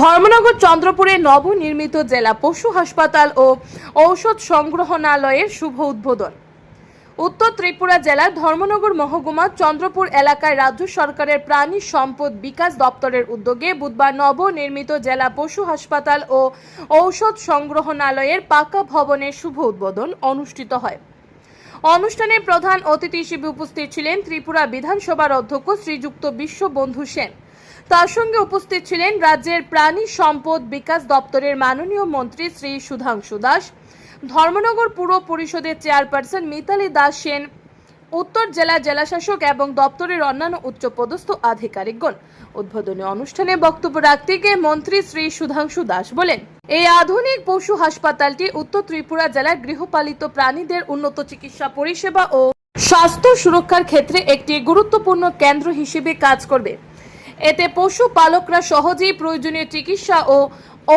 ধর্মনগর চন্দ্রপুরে নবনির্মিত জেলা পশু হাসপাতাল ও ঔষধ সংগ্রহণালয়ের শুভ উদ্বোধন। উত্তর ত্রিপুরা জেলার ধর্মনগর মহকুমা চন্দ্রপুর এলাকায় রাজ্য সরকারের প্রাণী সম্পদ বিকাশ দপ্তরের উদ্যোগে বুধবার নবনির্মিত জেলা পশু হাসপাতাল ও ঔষধ সংগ্রহণালয়ের পাকা ভবনের শুভ উদ্বোধন অনুষ্ঠিত হয়। অনুষ্ঠানে প্রধান অতিথি হিসেবে উপস্থিত ছিলেন ত্রিপুরা বিধানসভার অধ্যক্ষ শ্রীযুক্ত বিশ্ববন্ধু সেন। তার সঙ্গে উপস্থিত ছিলেন রাজ্যের প্রাণী সম্পদ বিকাশ দপ্তরের মাননীয় মন্ত্রী শ্রী সুধাংশু দাস, ধর্মনগর পুর পরিষদের চেয়ারপারসন মিতালি দাস সেন, উত্তর জেলা জেলাশাসক এবং দপ্তরের অন্যান্য উচ্চপদস্থ আধিকারিকগণ। উদ্বোধনী অনুষ্ঠানে বক্তব্য রাখতে গিয়ে মন্ত্রী শ্রী সুধাংশু দাস বলেন, এই আধুনিক পশু হাসপাতালটি উত্তর ত্রিপুরা জেলার গৃহপালিত প্রাণীদের উন্নত চিকিৎসা, পরিষেবা ও স্বাস্থ্য সুরক্ষার ক্ষেত্রে একটি গুরুত্বপূর্ণ কেন্দ্র হিসেবে কাজ করবে। এতে পশু পালকরা সহজেই প্রয়োজনীয় চিকিৎসা ও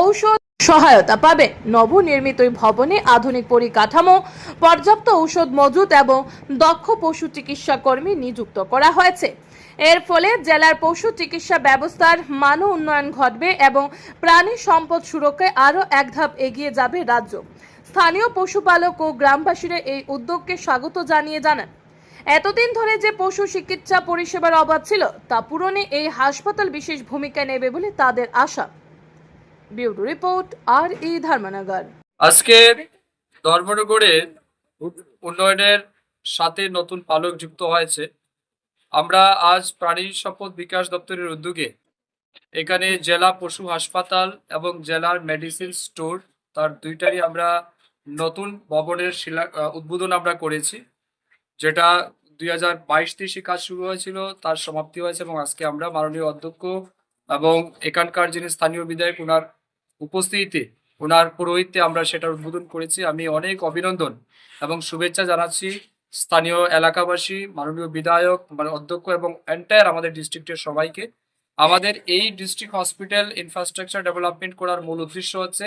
ঔষধ সহায়তা পাবে। নবনির্মিত ভবনে আধুনিক পরিকাঠামো, পর্যাপ্ত ঔষধ মজুত এবং দক্ষ পশু চিকিৎসা কর্মী নিযুক্ত করা হয়েছে। এর ফলে জেলার পশু চিকিৎসা ব্যবস্থার মান উন্নয়ন ঘটবে এবং প্রাণী সম্পদ সুরক্ষায় আরও এক ধাপ এগিয়ে যাবে রাজ্য। স্থানীয় পশুপালক ও গ্রামবাসীরা এই উদ্যোগকে স্বাগত জানিয়ে জানান। এতদিন ধরে যে পশু চিকিৎসা পরিষেবার অভাব ছিল, তা পূরণে এই হাসপাতাল বিশেষ ভূমিকা নেবে বলে তাদের আশা। ব্যুরো রিপোর্ট, আর ই ধর্মনগর। আজকে ধর্মনগরের উন্নয়নের সাথে নতুন পালক যুক্ত হয়েছে। আমরা আজ প্রাণী সম্পদ বিকাশ দপ্তরের উদ্যোগে এখানে জেলা পশু হাসপাতাল এবং জেলার মেডিসিন স্টোর, তার দুইটারই আমরা নতুন ভবনের শিলা উদ্বোধন আমরা করেছি, যেটা দুই হাজার বাইশ কাজ শুরু হয়েছিল, তার সমাপ্তি হয়েছে এবং আজকে আমরা মাননীয় অধ্যক্ষ এবং এখানকার যিনি স্থানীয় বিধায়ক ওনার উপস্থিতিতে ওনার পুরোহিত্যে আমরা সেটার উদ্বোধন করেছি। আমি অনেক অভিনন্দন এবং শুভেচ্ছা জানাচ্ছি স্থানীয় এলাকাবাসী, মাননীয় বিধায়ক মানে অধ্যক্ষ এবং এন্টায়ার আমাদের ডিস্ট্রিক্টের সবাইকে। আমাদের এই ডিস্ট্রিক্ট হসপিটাল ইনফ্রাস্ট্রাকচার ডেভেলপমেন্ট করার মূল উদ্দেশ্য হচ্ছে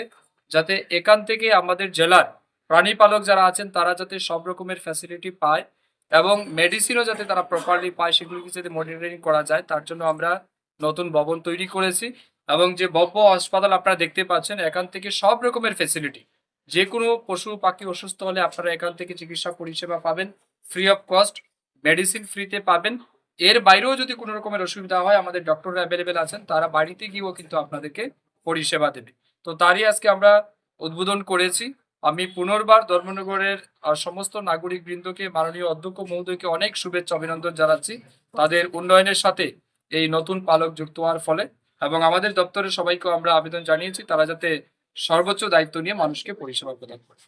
যাতে এখান থেকে আমাদের জেলার প্রাণী পালক যারা আছেন, তারা যাতে সব রকমের ফ্যাসিলিটি পায়। এবং মেডিসিনও যাতে তারা প্রপারলি পায়, সেগুলিকে যাতে মনিটরিং করা যায়, তার জন্য আমরা নতুন ভবন তৈরি করেছি। এবং যে ভব্য হাসপাতাল আপনারা দেখতে পাচ্ছেন, এখান থেকে সব রকমের ফেসিলিটি যে কোনো পশু পাখি অসুস্থ হলে আপনারা এখান থেকে চিকিৎসা পরিষেবা পাবেন ফ্রি অফ কস্ট মেডিসিন ফ্রিতে পাবেন। এর বাইরেও যদি কোনো রকমের অসুবিধা হয়, আমাদের ডক্টর অ্যাভেলেবেল আছেন, তারা বাড়িতে গিয়েও কিন্তু আপনাদেরকে পরিষেবা দেবে। তো তারই আজকে আমরা উদ্বোধন করেছি। আমি পুনর্বার ধর্মনগরের সমস্ত নাগরিক বৃন্দকে, মাননীয় অধ্যক্ষ মহোদয়কে অনেক শুভেচ্ছা, অভিনন্দন জানাচ্ছি। তাদের উন্নয়নের সাথে এই নতুন পালক যুক্ত হওয়ার ফলে এবং আমাদের দপ্তরের সবাইকে আমরা আবেদন জানিয়েছি, তারা যাতে সর্বোচ্চ দায়িত্ব নিয়ে মানুষকে পরিষেবা প্রদান করে।